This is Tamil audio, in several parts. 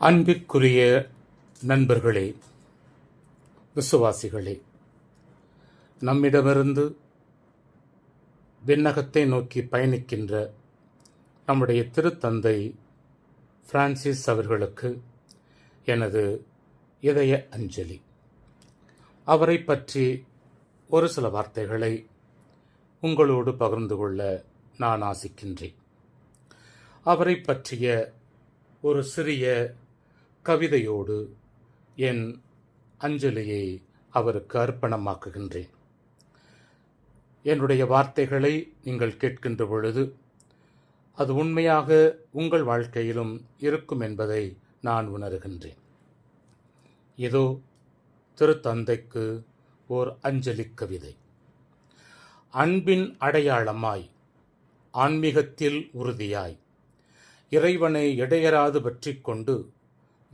அன்பிற்குரிய நண்பர்களே விசுவாசிகளே நம்மிடமிருந்து விண்ணகத்தை நோக்கி பயணிக்கின்ற நம்முடைய திருத்தந்தை பிரான்சிஸ் அவர்களுக்கு எனது இதய அஞ்சலி. அவரை பற்றி ஒரு சில வார்த்தைகளை உங்களோடு பகிர்ந்து கொள்ள நான் ஆசிக்கின்றேன். அவரை பற்றிய ஒரு சிறிய கவிதையோடு என் அஞ்சலியை அவருக்கு அர்ப்பணமாக்குகின்றேன். என்னுடைய வார்த்தைகளை நீங்கள் கேட்கின்ற பொழுது அது உண்மையாக உங்கள் வாழ்க்கையிலும் இருக்கும் என்பதை நான் உணர்கின்றேன். இதோ திருத்தந்தைக்கு ஓர் அஞ்சலி கவிதை. அன்பின் அடையாளமாய் ஆன்மீகத்தில் உறுதியாய் இறைவனை இடையராது பற்றி கொண்டு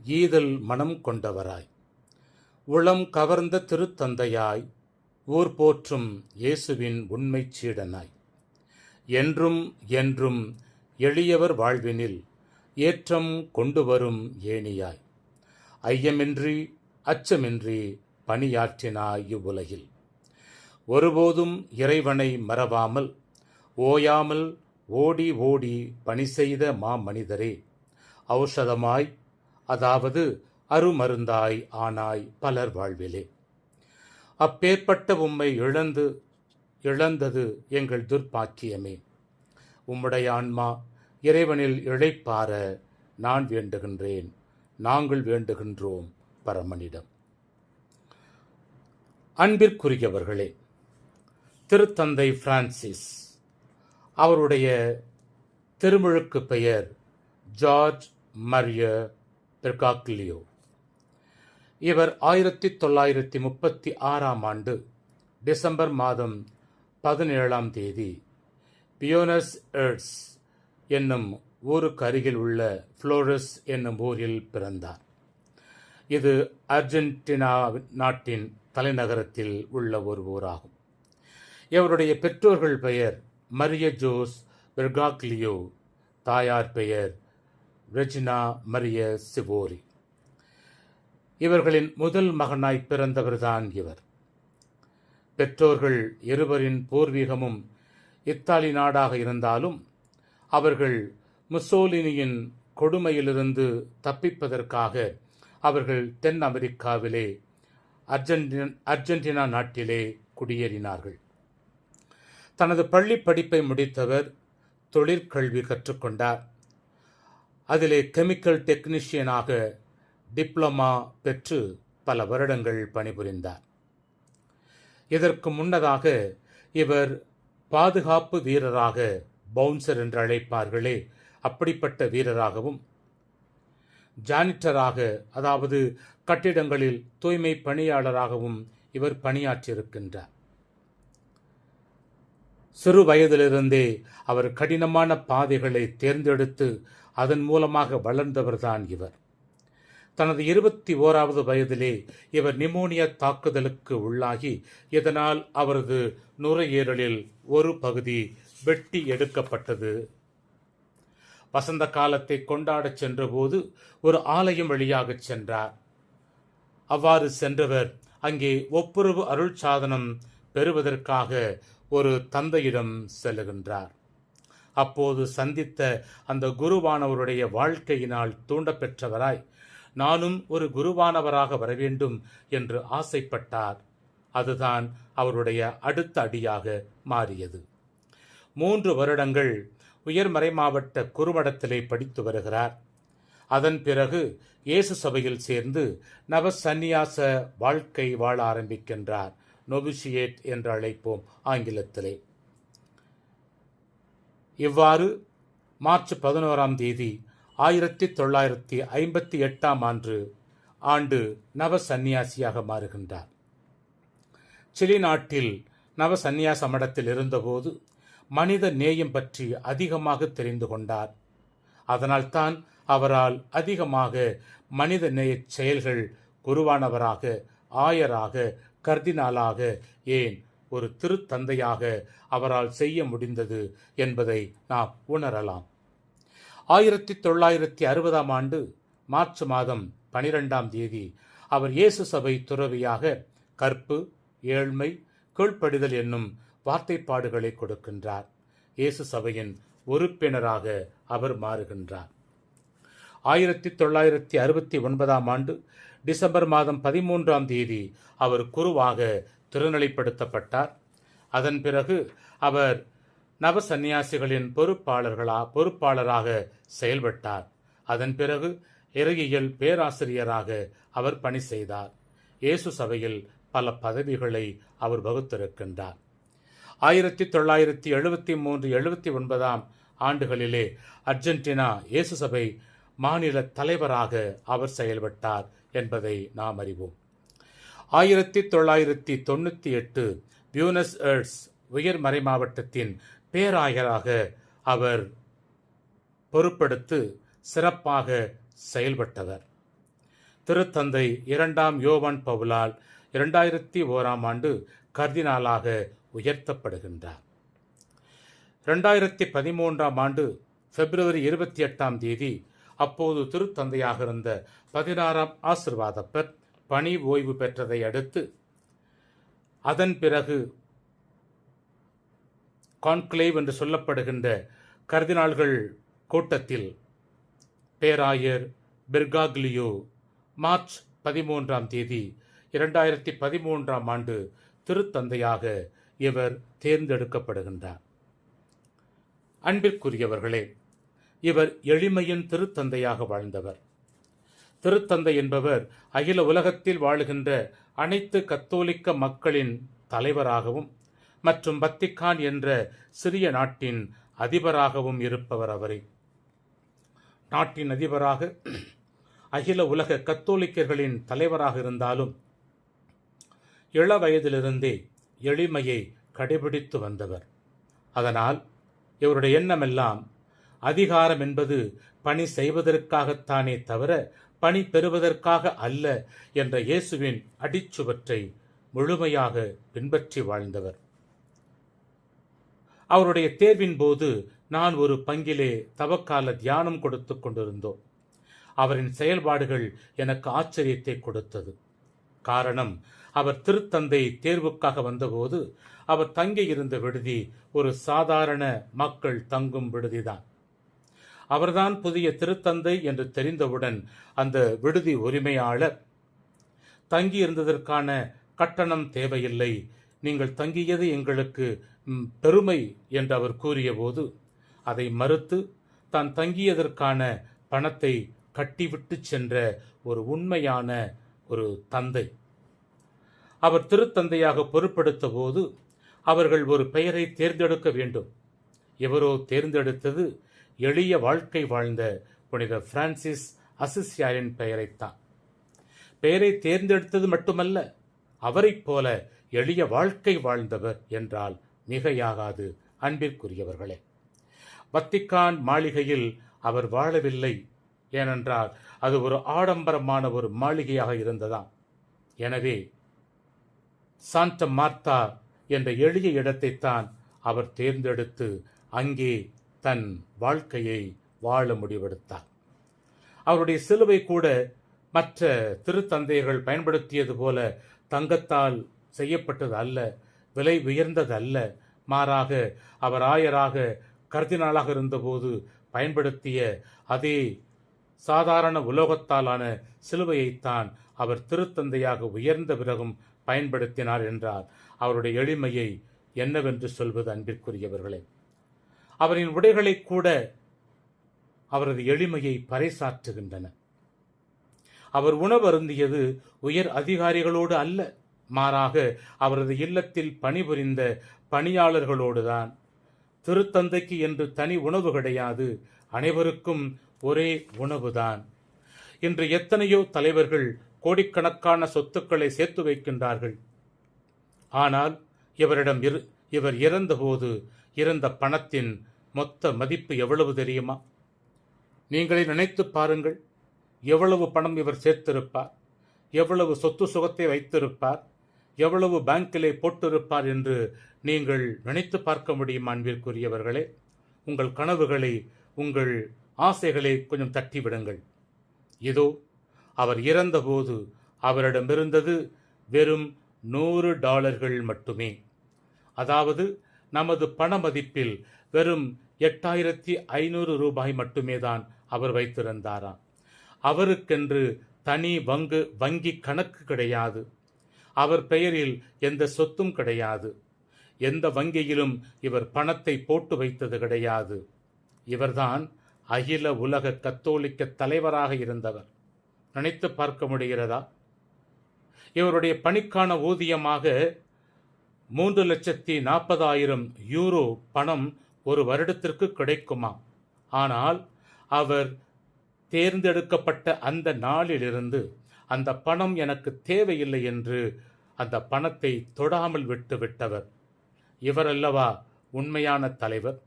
ஈதல் மனம் கொண்டவராய். உளம் கவர்ந்த திருத்தந்தையாய் ஊர் போற்றும் இயேசுவின் உண்மைச் சீடனாய். என்றும் என்றும் எளியவர் வாழ்வினில் ஏற்றம் கொண்டு வரும் ஏணியாய். ஐயமின்றி அச்சமின்றி பணியாற்றினாய் இவ்வுலகில். ஒருபோதும் இறைவனை மறவாமல் ஓயாமல் ஓடி ஓடி பணி செய்த மாமனிதரே ஔஷதமாய் அதாவது அருமருந்தாய் ஆனாய் பலர் வாழ்விலே. அப்பேற்பட்ட உம்மை இழந்து இழந்தது எங்கள் துர்ப்பாக்கியமே. உம்முடைய ஆன்மா இறைவனில் இழைப்பார நான் வேண்டுகின்றேன் நாங்கள் வேண்டுகின்றோம் பரமனிடம். அன்பிற்குரியவர்களே திருத்தந்தை பிரான்சிஸ் அவருடைய திருமுழுக்கு பெயர் ஜார்ஜ் மரிய பெர்காக்லியோ இவர் ஆயிரத்தி தொள்ளாயிரத்தி முப்பத்தி ஆறாம் ஆண்டு டிசம்பர் மாதம் பதினேழாம் தேதி பியோனஸ் எர்ட்ஸ் என்னும் ஊருக்கு அருகில் உள்ள ஃப்ளோரஸ் என்னும் ஊரில் பிறந்தார். இது அர்ஜென்டினா நாட்டின் தலைநகரத்தில் உள்ள ஒரு ஊராகும். இவருடைய பெற்றோர்கள் பெயர் மரிய ஜோஸ் பெர்காக்லியோ தாயார் பெயர் ரெஜினா மரிய சிவோரி. இவர்களின் முதல் மகனாய் பிறந்தவர்தான் இவர். பெற்றோர்கள் இருவரின் பூர்வீகமும் இத்தாலி நாடாக இருந்தாலும் அவர்கள் முசோலினியின் கொடுமையிலிருந்து தப்பிப்பதற்காக அவர்கள் தென் அமெரிக்காவிலே அர்ஜென்டின் அர்ஜென்டினா நாட்டிலே குடியேறினார்கள். தனது பள்ளி படிப்பை முடித்தவர் தொழிற்கல்வி கற்றுக்கொண்டார். அதிலே கெமிக்கல் டெக்னீஷியனாக டிப்ளமா பெற்று பல வருடங்கள் பணிபுரிந்தார். இதற்கு முன்னதாக இவர் பாதுகாப்பு வீரராக பவுன்சர் என்று அழைப்பார்களே அப்படிப்பட்ட வீரராகவும் ஜானிட்டராக அதாவது கட்டிடங்களில் தூய்மை பணியாளராகவும் இவர் பணியாற்றியிருக்கின்றார். சிறு வயதிலிருந்தே அவர் கடினமான பாதைகளை தேர்ந்தெடுத்து அதன் மூலமாக வளர்ந்தவர்தான் இவர். தனது இருபத்தி ஓராவது வயதிலே இவர் நிமோனியா தாக்குதலுக்கு உள்ளாகி இதனால் அவரது நுரையீரலில் ஒரு பகுதி வெட்டி எடுக்கப்பட்டது. வசந்த காலத்தை கொண்டாடச் சென்றபோது ஒரு ஆலயம் வழியாகச் சென்றார். அவ்வாறு சென்றவர் அங்கே ஒப்புரவு அருள் சாதனம் பெறுவதற்காக ஒரு தந்தையிடம் செல்லுகின்றார். அப்போது சந்தித்த அந்த குருவானவருடைய வாழ்க்கையினால் தூண்டப்பெற்றவராய். நானும் ஒரு குருவானவராக வரவேண்டும் என்று ஆசைப்பட்டார். அதுதான் அவருடைய அடுத்த அடியாக மாறியது. மூன்று வருடங்கள் உயர்மறை மாவட்ட குறுமடத்திலே படித்து வருகிறார். அதன் பிறகு இயேசு சபையில் சேர்ந்து நவ சந்நியாச வாழ்க்கை வாழ ஆரம்பிக்கின்றார். நொபிஷியேட் என்று அழைப்போம் ஆங்கிலத்திலே. இவ்வாறு மார்ச் பதினோராம் தேதி ஆயிரத்தி தொள்ளாயிரத்தி ஐம்பத்தி எட்டாம் ஆண்டு ஆண்டு நவ சந்நியாசியாக மாறுகின்றார். சிலி நாட்டில் நவ சந்நியாச மடத்தில் இருந்தபோது மனித நேயம் பற்றி அதிகமாக தெரிந்து கொண்டார். அதனால்தான் அவரால் அதிகமாக மனித நேய செயல்கள் குருவானவராக ஆயராக கர்தினாலாக ஏன் ஒரு திருத்தந்தையாக அவரால் செய்ய முடிந்தது என்பதை நாம் உணரலாம். ஆயிரத்தி தொள்ளாயிரத்தி அறுபதாம் ஆண்டு மார்ச் மாதம் பனிரெண்டாம் தேதி அவர் இயேசு சபை துறவியாக கற்பு ஏழ்மை கீழ்ப்படிதல் என்னும் வார்த்தைப்பாடுகளை கொடுக்கின்றார். இயேசு சபையின் உறுப்பினராக அவர் மாறுகின்றார். ஆயிரத்தி தொள்ளாயிரத்தி அறுபத்தி ஒன்பதாம் ஆண்டு டிசம்பர் மாதம் பதிமூன்றாம் தேதி அவர் குருவாக திருநிலைப்படுத்தப்பட்டார். அதன் பிறகு அவர் நவ சந்நியாசிகளின் பொறுப்பாளர்களா பொறுப்பாளராக செயல்பட்டார். அதன் பிறகு இறையியல் பேராசிரியராக அவர் பணி செய்தார். இயேசு சபையில் பல பதவிகளை அவர் வகுத்திருக்கின்றார். ஆயிரத்தி தொள்ளாயிரத்தி எழுபத்தி மூன்று எழுபத்தி ஒன்பதாம் ஆண்டுகளிலே அர்ஜென்டினா இயேசு சபை மாநில தலைவராக அவர் செயல்பட்டார் என்பதை நாம் அறிவோம். ஆயிரத்தி தொள்ளாயிரத்தி தொண்ணூற்றி எட்டு பியூனஸ் ஏர்ஸ் உயர்மறை மாவட்டத்தின் பேராயராக அவர் பொறுப்படுத்து சிறப்பாக செயல்பட்டவர். திருத்தந்தை இரண்டாம் யோவான் பவுலால் இரண்டாயிரத்தி ஓராம் ஆண்டு கர்தினாலாக உயர்த்தப்படுகின்றார். இரண்டாயிரத்தி பதிமூன்றாம் ஆண்டு பிப்ரவரி இருபத்தி எட்டாம் தேதி அப்போது திருத்தந்தையாக இருந்த பதினாறாம் ஆசிர்வாதப்பர் பணி ஓய்வு பெற்றதை அடுத்து அதன் பிறகு கான்க்ளேவ் என்று சொல்லப்படுகின்ற கர்தினால்கள் கூட்டத்தில் பேராயர் பெர்காக்லியோ மார்ச் பதிமூன்றாம் தேதி இரண்டாயிரத்தி பதிமூன்றாம் ஆண்டு திருத்தந்தையாக இவர் தேர்ந்தெடுக்கப்படுகின்றார். அன்பிற்குரியவர்களே இவர் எளிமையின் திருத்தந்தையாக வாழ்ந்தவர். திருத்தந்தை என்பவர் அகில உலகத்தில் வாழுகின்ற அனைத்து கத்தோலிக்க மக்களின் தலைவராகவும் மற்றும் வத்திக்கான் என்ற சிறிய நாட்டின் அதிபராகவும் இருப்பவர் அவரே. நாட்டின் அதிபராக அகில உலக கத்தோலிக்கர்களின் தலைவராக இருந்தாலும் இள வயதிலிருந்தே எளிமையை கடைபிடித்து வந்தவர். அதனால் இவருடைய எண்ணமெல்லாம் அதிகாரம் என்பது பணி செய்வதற்காகத்தானே தவிர பணி பெறுவதற்காக அல்ல என்ற இயேசுவின் அடிச்சுவற்றை முழுமையாக பின்பற்றி வாழ்ந்தவர். அவருடைய தேர்வின் போது நான் ஒரு பங்கிலே தவக்கால தியானம் கொடுத்து கொண்டிருந்தோம். அவரின் செயல்பாடுகள் எனக்கு ஆச்சரியத்தை கொடுத்தது. காரணம் அவர் திருத்தந்தை தேர்வுக்காக வந்தபோது அவர் தங்கியிருந்த விடுதி ஒரு சாதாரண மக்கள் தங்கும் விடுதிதான். அவர்தான் புதிய திருத்தந்தை என்று தெரிந்தவுடன் அந்த விடுதி உரிமையாளர் தங்கியிருந்ததற்கான கட்டணம் தேவையில்லை. நீங்கள் தங்கியது எங்களுக்கு பெருமை என்று அவர் கூறியபோது அதை மறுத்து தான் தங்கியதற்கான பணத்தை கட்டிவிட்டு சென்ற ஒரு உண்மையான ஒரு தந்தை. அவர் திருத்தந்தையாக பொறுப்பெடுத்த போது அவர்கள் ஒரு பெயரை தேர்ந்தெடுக்க வேண்டும். எவரோ தேர்ந்தெடுத்தது எளிய வாழ்க்கை வாழ்ந்த புனித பிரான்சிஸ் அசிசியாரின் பெயரைத்தான். பெயரை தேர்ந்தெடுத்தது மட்டுமல்ல அவரைப் போல எளிய வாழ்க்கை வாழ்ந்தவர் என்றால் மிகையாகாது அன்பிற்குரியவர்களே. வத்திக்கான் மாளிகையில் அவர் வாழவில்லை ஏனென்றால் அது ஒரு ஆடம்பரமான ஒரு மாளிகையாக இருந்ததாம். எனவே சாந்த மார்த்தா என்ற எளிய இடத்தைத்தான் அவர் தேர்ந்தெடுத்து அங்கே தன் வாழ்க்கையை வாழ முடிவெடுத்தார் அவருடைய சிலுவை கூட மற்ற திருத்தந்தையர்கள் பயன்படுத்தியது போல தங்கத்தால் செய்யப்பட்டது அல்ல விலை உயர்ந்தது அல்ல. மாறாக அவர் ஆயராக கர்தினாலாக இருந்தபோது பயன்படுத்திய அதே சாதாரண உலோகத்தாலான சிலுவையைத்தான் அவர் திருத்தந்தையாக உயர்ந்த பிறகும் பயன்படுத்தினார் என்றார். அவருடைய எளிமையை என்னவென்று சொல்வது அன்பிற்குரியவர்களே. அவரின் உடைகளை கூட அவரது எளிமையை பறைசாற்றுகின்றன. அவர் உணவருந்தியது உயர் அதிகாரிகளோடு அல்ல மாறாக அவரது இல்லத்தில் பணிபுரிந்த பணியாளர்களோடுதான். திருத்தந்தைக்கு என்று தனி உணவு கிடையாது அனைவருக்கும் ஒரே உணவுதான். இன்று எத்தனையோ தலைவர்கள் கோடிக்கணக்கான சொத்துக்களை சேர்த்து வைக்கின்றார்கள். ஆனால் இவரிடம் இரு இவர் இறந்தபோது இறந்த பணத்தின் மொத்த மதிப்பு எவ்வளவு தெரியுமா? நீங்களே நினைத்து பாருங்கள். எவ்வளவு பணம் இவர் சேர்த்திருப்பார்? எவ்வளவு சொத்து சுகத்தை வைத்திருப்பார்? எவ்வளவு பேங்கிலே போட்டிருப்பார் என்று நீங்கள் நினைத்து பார்க்க முடியும் அன்பிற்குரியவர்களே? உங்கள் கனவுகளை உங்கள் ஆசைகளை கொஞ்சம் தட்டி விடுங்கள் இதோ அவர் இறந்தபோது அவரிடமிருந்தது வெறும் நூறு டாலர்கள் மட்டுமே. அதாவது நமது பண மதிப்பில் வெறும் எட்டாயிரத்தி ஐநூறு ரூபாய் மட்டுமே தான் அவர் வைத்திருந்தாராம். அவருக்கென்று தனி வங்கு வங்கி கணக்கு கிடையாது. அவர் பெயரில் எந்த சொத்தும் கிடையாது. எந்த வங்கியிலும் இவர் பணத்தை போட்டு வைத்தது கிடையாது. இவர்தான் அகில உலக கத்தோலிக்க தலைவராக இருந்தவர். நினைத்து பார்க்க முடிகிறதா? இவருடைய பணிக்கான ஊதியமாக மூன்று லட்சத்தி நாற்பதாயிரம் யூரோ பணம் ஒரு வருடத்திற்கு கிடைக்குமா? ஆனால் அவர் தேர்ந்தெடுக்கப்பட்ட அந்த நாளிலிருந்து அந்த பணம் எனக்கு தேவையில்லை என்று அந்த பணத்தை தொடாமல் விட்டு விட்டவர். இவரல்லவா உண்மையான தலைவர்?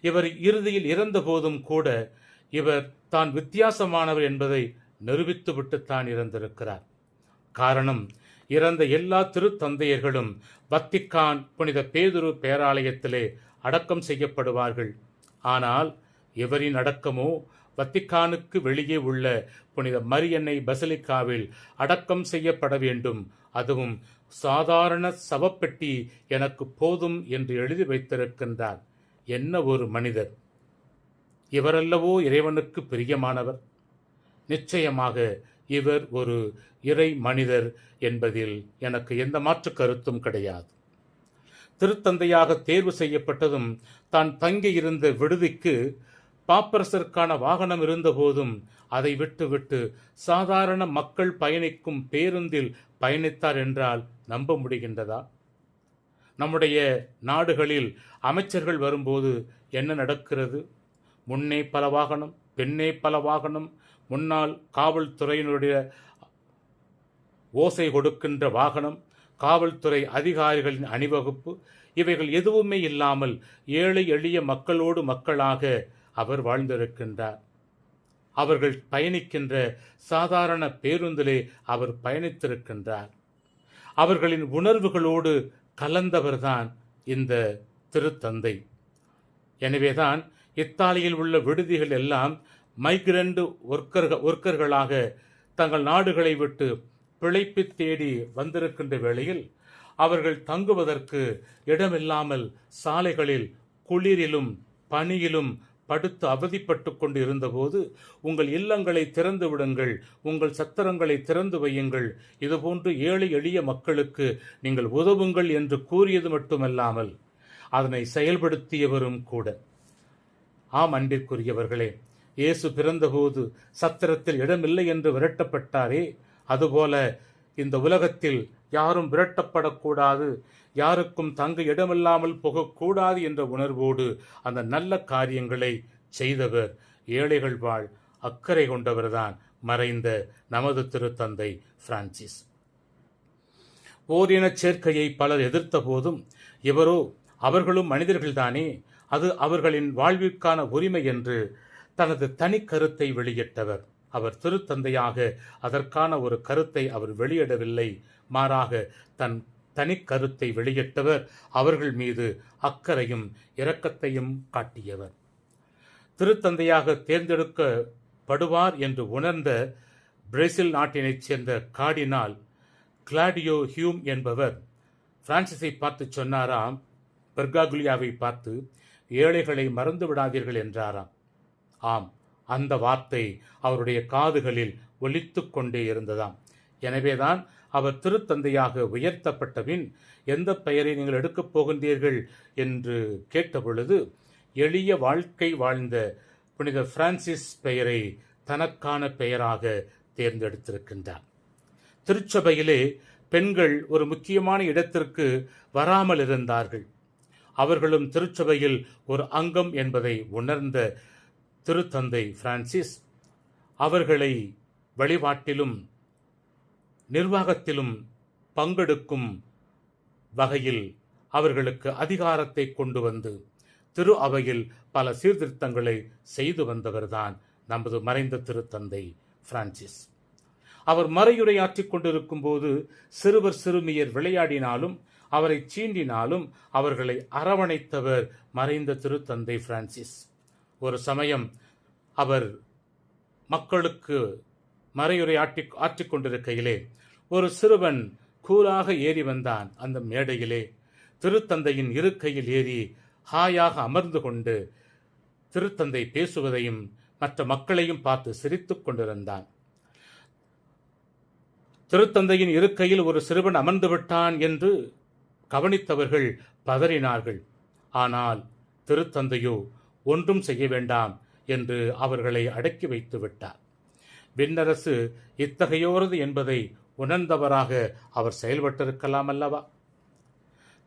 இவர் இறுதியில் இறந்தபோதும் கூட இவர் தான் வித்தியாசமானவர் என்பதை நிரூபித்துவிட்டுத்தான் இறந்திருக்கிறார். காரணம் இறந்த எல்லா திருத்தந்தையர்களும் வத்திக்கான் புனித பேதுரு பேராலயத்திலே அடக்கம் செய்யப்படுவார்கள். ஆனால் இவரின் அடக்கமோ வத்திக்கானுக்கு வெளியே உள்ள புனித மரியன்னை பசலிக்காவில் அடக்கம் செய்யப்பட வேண்டும். அதுவும் சாதாரண சவப்பெட்டி எனக்கு போதும் என்று எழுதி வைத்திருக்கின்றார். என்ன ஒரு மனிதர்? இவரல்லவோ இறைவனுக்கு பிரியமானவர். நிச்சயமாக இவர் ஒரு இறை மனிதர் என்பதில் எனக்கு எந்த மாற்று கருத்தும் கிடையாது. திருத்தந்தையாக தேர்வு செய்யப்பட்டதும் தான் தங்கியிருந்த விடுதிக்கு பாப்பரசருக்கான வாகனம் இருந்தபோதும் அதை விட்டுவிட்டு சாதாரண மக்கள் பயணிக்கும் பேருந்தில் பயணித்தார் என்றால் நம்ப முடிகின்றதா? நம்முடைய நாடுகளில் அமைச்சர்கள் வரும்போது என்ன நடக்கிறது? முன்னே பல வாகனம் பெண்ணே பல வாகனம் முன்னாள் காவல்துறையினுடைய ஓசை கொடுக்கின்ற வாகனம் காவல்துறை அதிகாரிகளின் அணிவகுப்பு இவைகள் எதுவுமே இல்லாமல் ஏழை எளிய மக்களோடு மக்களாக அவர் வாழ்ந்திருக்கின்றார். அவர்கள் பயணிக்கின்ற சாதாரண பேருந்திலே அவர் பயணித்திருக்கின்றார். அவர்களின் உணர்வுகளோடு கலந்தவர்தான் இந்த திருத்தந்தை. எனவேதான் இத்தாலியில் உள்ள விடுதிகள் எல்லாம் மைக்ரண்ட் ஒர்க்கர்கள் ஒர்க்கர்களாக தங்கள் நாடுகளை விட்டு பிழைப்பு தேடி வந்திருக்கின்ற வேளையில் அவர்கள் தங்குவதற்கு இடமில்லாமல் சாலைகளில் குளிரிலும் பனியிலும் படுத்து அவதிப்பட்டு கொண்டு இருந்தபோது உங்கள் இல்லங்களை திறந்து விடுங்கள் உங்கள் சத்திரங்களை திறந்து வையுங்கள். இதுபோன்று ஏழை எளிய மக்களுக்கு நீங்கள் உதவுங்கள் என்று கூறியது மட்டுமல்லாமல் அதனை செயல்படுத்தியவரும் கூட. ஆம் அன்பிற்குரியவர்களே இயேசு பிறந்தபோது சத்திரத்தில் இடமில்லை என்று விரட்டப்பட்டாரே. அதுபோல இந்த உலகத்தில் யாரும் விரட்டப்படக்கூடாது. யாருக்கும் தங்க இடமில்லாமல் போகக்கூடாது என்ற உணர்வோடு அந்த நல்ல காரியங்களை செய்தவர். ஏழைகள் வாழ் அக்கறை கொண்டவர்தான் மறைந்த நமது திருத்தந்தை பிரான்சிஸ். ஓரினச் சேர்க்கையை பலர் எதிர்த்த போதும் இவரோ அவர்களும் மனிதர்கள்தானே. அது அவர்களின் வாழ்விற்கான உரிமை என்று தனது தனி கருத்தை வெளியிட்டவர். அவர் திருத்தந்தையாக அதற்கான ஒரு கருத்தை அவர் வெளியிடவில்லை. மாறாக தன் தனி கருத்தை வெளியிட்டவர் அவர்கள் மீது அக்கறையும் இரக்கத்தையும் காட்டியவர். திருத்தந்தையாக தேர்ந்தெடுக்கப்படுவார் என்று உணர்ந்த பிரேசில் நாட்டினைச் சேர்ந்த கார்டினால் கிளாடியோ ஹியூம் என்பவர் பிரான்சிஸை பார்த்து சொன்னாராம் பெர்காகுலியாவை பார்த்து ஏழைகளை மறந்து விடாதீர்கள் என்றாராம். ஆம் அந்த வார்த்தை அவருடைய காதுகளில் ஒலித்து கொண்டே இருந்ததாம். எனவேதான் அவர் திருத்தந்தையாக உயர்த்தப்பட்டபின் எந்த பெயரை நீங்கள் எடுக்கப் போகின்றீர்கள்? என்று கேட்டபொழுது எளிய வாழ்க்கை வாழ்ந்த புனித பிரான்சிஸ் பெயரை தனக்கான பெயராக தேர்ந்தெடுத்திருக்கின்றார். திருச்சபையிலே பெண்கள் ஒரு முக்கியமான இடத்திற்கு வராமல் இருந்தார்கள் அவர்களும் திருச்சபையில் ஒரு அங்கம் என்பதை உணர்ந்த திருத்தந்தை பிரான்சிஸ் அவர்களை வழிபாட்டிலும் நிர்வாகத்திலும் பங்கெடுக்கும் வகையில் அவர்களுக்கு அதிகாரத்தை கொண்டு வந்து திரு அவையில் பல சீர்திருத்தங்களை செய்து வந்தவர்தான் நமது மறைந்த திருத்தந்தை பிரான்சிஸ். அவர் மறையுரையாற்றிக் கொண்டிருக்கும் போது சிறுவர் சிறுமியர் விளையாடினாலும் அவரை சீண்டினாலும் அவர்களை அரவணைத்தவர் மறைந்த திருத்தந்தை பிரான்சிஸ். ஒரு சமயம் அவர் மக்களுக்கு மறையுரை ஆட்டி ஆற்றிக்கொண்டிருக்கையிலே ஒரு சிறுவன் கூலாக ஏறி வந்தான் அந்த மேடையிலே. திருத்தந்தையின் இருக்கையில் ஏறி ஹாயாக அமர்ந்து கொண்டு திருத்தந்தை பேசுவதையும் மற்ற மக்களையும் பார்த்து சிரித்துக் கொண்டிருந்தான். திருத்தந்தையின் இருக்கையில் ஒரு சிறுவன் அமர்ந்து விட்டான் என்று கவனித்தவர்கள் பதறினார்கள். ஆனால் திருத்தந்தையோ ஒன்றும் செய்ய வேண்டாம் என்று அவர்களை அடக்கி வைத்து விட்டார். விண்ணரசு இத்தகையோரது என்பதை உணர்ந்தவராக அவர் செயல்பட்டிருக்கலாம் அல்லவா?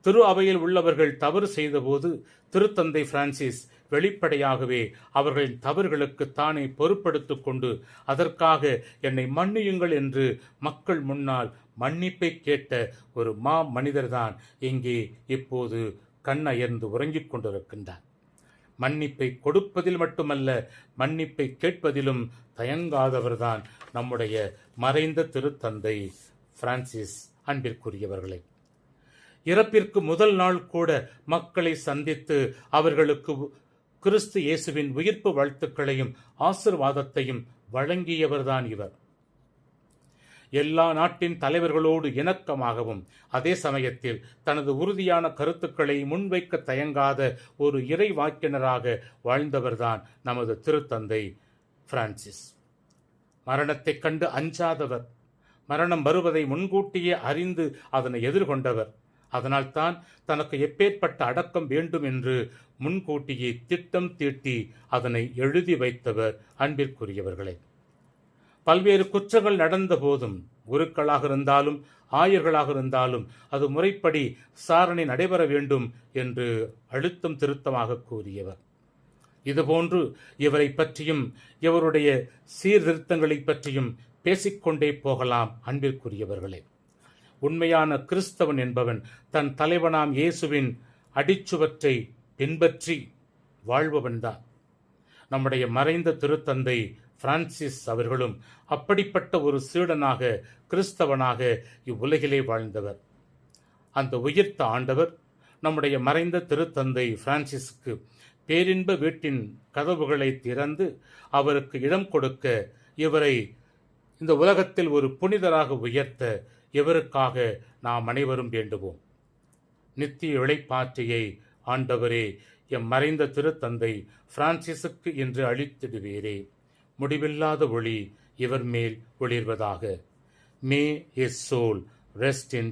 திரு அவையில் உள்ளவர்கள் தவறு செய்தபோது திருத்தந்தை பிரான்சிஸ் வெளிப்படையாகவே அவர்களின் தவறுகளுக்கு தானே பொறுப்படுத்திக் கொண்டு அதற்காக என்னை மன்னியுங்கள் என்று மக்கள் முன்னால் மன்னிப்பை கேட்ட ஒரு மா மனிதர்தான் இங்கே இப்போது கண்ணயர்ந்து உறங்கிக் கொண்டிருக்கின்றார். மன்னிப்பை கொடுப்பதில் மட்டுமல்ல மன்னிப்பை கேட்பதிலும் தயங்காதவர்தான் நம்முடைய மறைந்த திருத்தந்தை பிரான்சிஸ் அன்பிற்குரியவர்களே. இறப்பிற்கு முதல் நாள் கூட மக்களை சந்தித்து அவர்களுக்கு கிறிஸ்து இயேசுவின் உயிர்ப்பு வாழ்த்துக்களையும் ஆசிர்வாதத்தையும் வழங்கியவர்தான் இவர். எல்லா நாட்டின் தலைவர்களோடு இணக்கமாகவும் அதே சமயத்தில் தனது உறுதியான கருத்துக்களை முன்வைக்க தயங்காத ஒரு இறை வாக்கினராக வாழ்ந்தவர்தான் நமது திருத்தந்தை பிரான்சிஸ். மரணத்தைக் கண்டு அஞ்சாதவர். மரணம் வருவதை முன்கூட்டியே அறிந்து அதனை எதிர்கொண்டவர். அதனால்தான் தனக்கு எப்பேற்பட்ட அடக்கம் வேண்டும் என்று முன்கூட்டியே திட்டம் தீட்டி அதனை எழுதி வைத்தவர் அன்பிற்குரியவர்களே. பல்வேறு குற்றங்கள் நடந்த போதும் குருக்களாக இருந்தாலும் ஆயர்களாக இருந்தாலும் அது முறைப்படி விசாரணை நடைபெற வேண்டும் என்று அழுத்தம் திருத்தமாக கூறியவர். இதுபோன்று இவரை பற்றியும் இவருடைய சீர்திருத்தங்களை பற்றியும் பேசிக்கொண்டே போகலாம் அன்பிற்குரியவர்களே. உண்மையான கிறிஸ்தவன் என்பவன் தன் தலைவனாம் இயேசுவின் அடிச்சுவற்றை பின்பற்றி வாழ்பவன்தான். நம்முடைய மறைந்த திருத்தந்தை பிரான்சிஸ் அவர்களும் அப்படிப்பட்ட ஒரு சீடனாக கிறிஸ்தவனாக இவ்வுலகிலே வாழ்ந்தவர். அந்த உயிர்த்த ஆண்டவர் நம்முடைய மறைந்த திருத்தந்தை பிரான்சிஸ்க்கு பேரின்ப வீட்டின் கதவுகளை திறந்து அவருக்கு இடம் கொடுக்க இவரை இந்த உலகத்தில் ஒரு புனிதராக உயர்த்த இவருக்காக நாம் அனைவரும் வேண்டுவோம். நித்திய இழைப்பாற்றியை ஆண்டவரே எம் மறைந்த திருத்தந்தை பிரான்சிஸுக்கு என்று அளித்திடுவீரே. முடிவில்லாத ஒளி இவர் மேல் ஒளிர்வதாக may his soul rest in